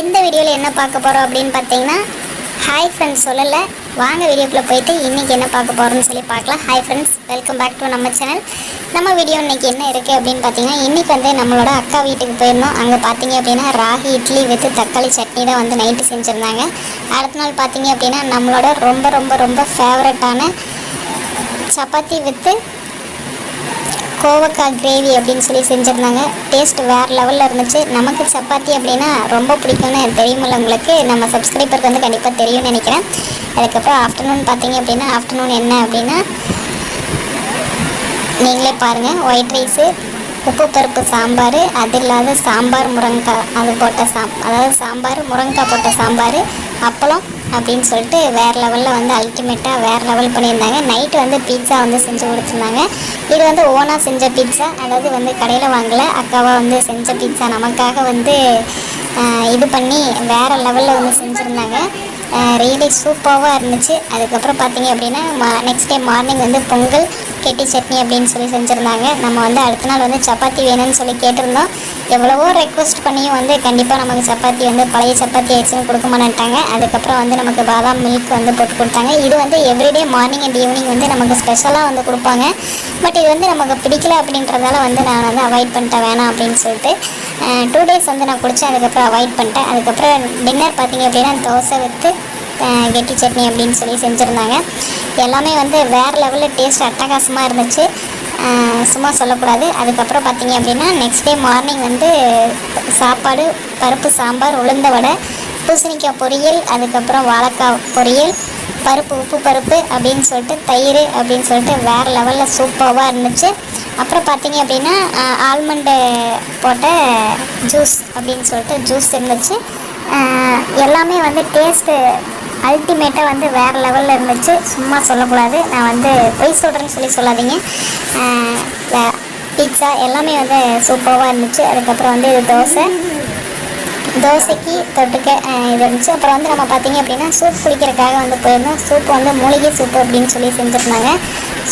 இந்த வீடியோவில் என்ன பார்க்க போகிறோம் அப்படின்னு பார்த்தீங்கன்னா ஹாய் ஃப்ரெண்ட்ஸ் சொல்லலை. வாங்க வீடியோக்குள்ளே போயிட்டு இன்றைக்கி என்ன பார்க்க போகிறோம்னு சொல்லி பார்க்கலாம். Hi friends welcome back to நம்ம சேனல் நம்ம வீடியோ இன்றைக்கி என்ன இருக்குது அப்படின்னு பார்த்தீங்கன்னா இன்றைக்கி வந்து நம்மளோட அக்கா வீட்டுக்கு போயிருந்தோம். அங்கே பார்த்தீங்க அப்படின்னா ராகி இட்லி வித்து தக்காளி சட்னி தான் வந்து நைட்டு செஞ்சுருந்தாங்க. அடுத்த நாள் பார்த்தீங்க அப்படின்னா நம்மளோட ரொம்ப ரொம்ப ரொம்ப ஃபேவரட்டான சப்பாத்தி வித்து கோவக்காய் கிரேவி அப்படின்னு சொல்லி செஞ்சுருந்தாங்க. டேஸ்ட் வேறு லெவலில் இருந்துச்சு. நமக்கு சப்பாத்தி அப்படின்னா ரொம்ப பிடிக்கும்னு தெரியுமில்ல உங்களுக்கு. நம்ம சப்ஸ்கிரைபருக்கு வந்து கண்டிப்பாக தெரியும்னு நினைக்கிறேன். அதுக்கப்புறம் ஆஃப்டர்நூன் பார்த்தீங்க அப்படின்னா ஆஃப்டர்நூன் என்ன அப்படின்னா நீங்களே பாருங்கள் ஒயிட் ரைஸு உப்பு பருப்பு சாம்பார். அது இல்லாத சாம்பார் முருங்கைக்காய் அது போட்ட சாம் அதாவது சாம்பார் முருங்கைக்காய் போட்ட சாம்பார் அப்பளம் அப்படின்னு சொல்லிட்டு வேறு லெவலில் வந்து அல்டிமேட்டாக வேறு லெவல் பண்ணியிருந்தாங்க. நைட்டு வந்து பீட்சா வந்து செஞ்சு கொடுத்துருந்தாங்க. இது வந்து ஓனாக செஞ்ச பீட்சா அதாவது வந்து கடையில் வாங்கலை. அக்காவாக வந்து செஞ்ச பீட்சா நமக்காக வந்து இது பண்ணி வேறு லெவலில் வந்து செஞ்சுருந்தாங்க. ரியலி சூப்பராக இருந்துச்சு. அதுக்கப்புறம் பார்த்தீங்க அப்படின்னா நெக்ஸ்ட் டே மார்னிங் வந்து பொங்கல் கெட்டி சட்னி அப்படின்னு சொல்லி செஞ்சுருந்தாங்க. நம்ம வந்து அடுத்த நாள் வந்து சப்பாத்தி வேணும்னு சொல்லி கேட்டிருந்தோம். எவ்வளவோ ரெக்வஸ்ட் பண்ணியும் வந்து கண்டிப்பாக நமக்கு சப்பாத்தி வந்து பழைய சப்பாத்தி ஆயிடுச்சுன்னு கொடுக்க மாட்டேன்ட்டாங்க. அதுக்கப்புறம் வந்து நமக்கு பாதாம் மில்க் வந்து போட்டு கொடுத்தாங்க. இது வந்து எவ்ரிடே மார்னிங் அண்ட் ஈவினிங் வந்து நமக்கு ஸ்பெஷலாக வந்து கொடுப்பாங்க. பட் இது வந்து நமக்கு பிடிக்கல அப்படின்றதால வந்து நான் வந்து அவாய்ட் பண்ணிட்டேன். வேணாம் அப்படின்னு சொல்லிட்டு டூ டேஸ் வந்து நான் குடித்தேன் அதுக்கப்புறம் அவாய்ட் பண்ணிட்டேன். அதுக்கப்புறம் டின்னர் பார்த்தீங்க அப்படின்னா தோசை வித்து கெட்டி சட்னி அப்படின்னு சொல்லி செஞ்சுருந்தாங்க. எல்லாமே வந்து வேறு லெவலில் டேஸ்ட் அட்டகாசமாக இருந்துச்சு. சும்மா சொல்லக்கூடாது. அதுக்கப்புறம் பார்த்தீங்க அப்படின்னா நெக்ஸ்ட் டே மார்னிங் வந்து சாப்பாடு பருப்பு சாம்பார் உளுந்த வடை பூசணிக்காய் பொரியல் அதுக்கப்புறம் வாழைக்காய் பொரியல் பருப்பு உப்பு பருப்பு அப்படின்னு சொல்லிட்டு தயிர் அப்படின்னு சொல்லிட்டு வேறு லெவலில் சூப்பராக இருந்துச்சு. அப்புறம் பார்த்தீங்க அப்படின்னா ஆல்மண்டு போட்ட ஜூஸ் அப்படின்னு சொல்லிட்டு ஜூஸ் இருந்துச்சு. எல்லாமே வந்து டேஸ்ட்டு அல்டிமேட்டாக வந்து வேறு லெவலில் இருந்துச்சு. சும்மா சொல்லக்கூடாது. நான் வந்து பொய் சொல்கிறேன்னு சொல்லி சொல்லாதீங்க. பீட்சா எல்லாமே வந்து சூப்பராக இருந்துச்சு. அதுக்கப்புறம் வந்து இது தோசை. தோசைக்கு தொட்டுக்க இது இருந்துச்சு. அப்புறம் வந்து நம்ம பார்த்தீங்க அப்படின்னா சூப் குடிக்கிறதுக்காக வந்து போயிருந்தோம். சூப் வந்து மூலிகை சூப் அப்படின்னு சொல்லி செஞ்சுருந்தாங்க.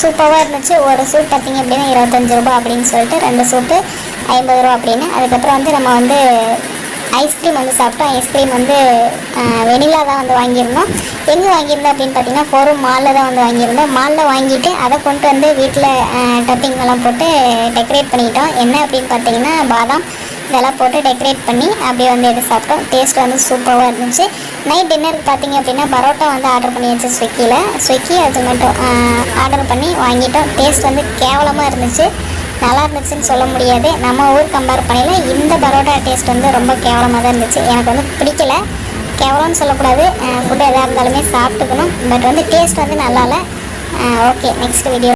சூப்பராக இருந்துச்சு. ஒரு சூப் பார்த்திங்க அப்படின்னா இருபத்தஞ்சு ரூபா அப்படின்னு சொல்லிட்டு ரெண்டு சூப்பு ஐம்பது ரூபா அப்படின்னு. அதுக்கப்புறம் வந்து நம்ம வந்து ஐஸ்கிரீம் வந்து சாப்பிட்டோம். ஐஸ்கிரீம் வந்து வெனிலா தான் வந்து வாங்கியிருந்தோம். எங்கே வாங்கியிருந்தோம் அப்படின்னு பார்த்தீங்கன்னா ஃபோரும் மாலில் தான் வந்து வாங்கியிருந்தோம். மாலில் வாங்கிட்டு அதை கொண்டு வந்து வீட்டில் டப்பிங்கெல்லாம் போட்டு டெக்கரேட் பண்ணிட்டோம். என்ன அப்படின்னு பார்த்தீங்கன்னா பாதாம். இதெல்லாம் போட்டு டெக்கரேட் பண்ணி அப்படியே வந்து எடுத்து சாப்பிட்டோம். டேஸ்ட் வந்து சூப்பராக இருந்துச்சு. நைட் டின்னருக்கு பார்த்தீங்க அப்படின்னா பரோட்டா வந்து ஆர்டர் பண்ணியாச்சு ஸ்விக்கியில் ஸ்விக்கி அது மட்டும் ஆர்டர் பண்ணி வாங்கிட்டோம். டேஸ்ட் வந்து கேவலமாக இருந்துச்சு. நல்லா இருந்துச்சுன்னு சொல்ல முடியாது. நம்ம ஊர் கம்பேர் பண்ணல இந்த பரோட்டா டேஸ்ட் வந்து ரொம்ப கேவலமாக தான் இருந்துச்சு. எனக்கு வந்து பிடிக்கல. கேவலம்னு சொல்லக்கூடாது. ஃபுட்டு எதாக இருந்தாலுமே சாப்பிட்டுக்கணும். பட் வந்து டேஸ்ட் வந்து நல்லா இல்லை ஓகே நெக்ஸ்ட் வீடியோ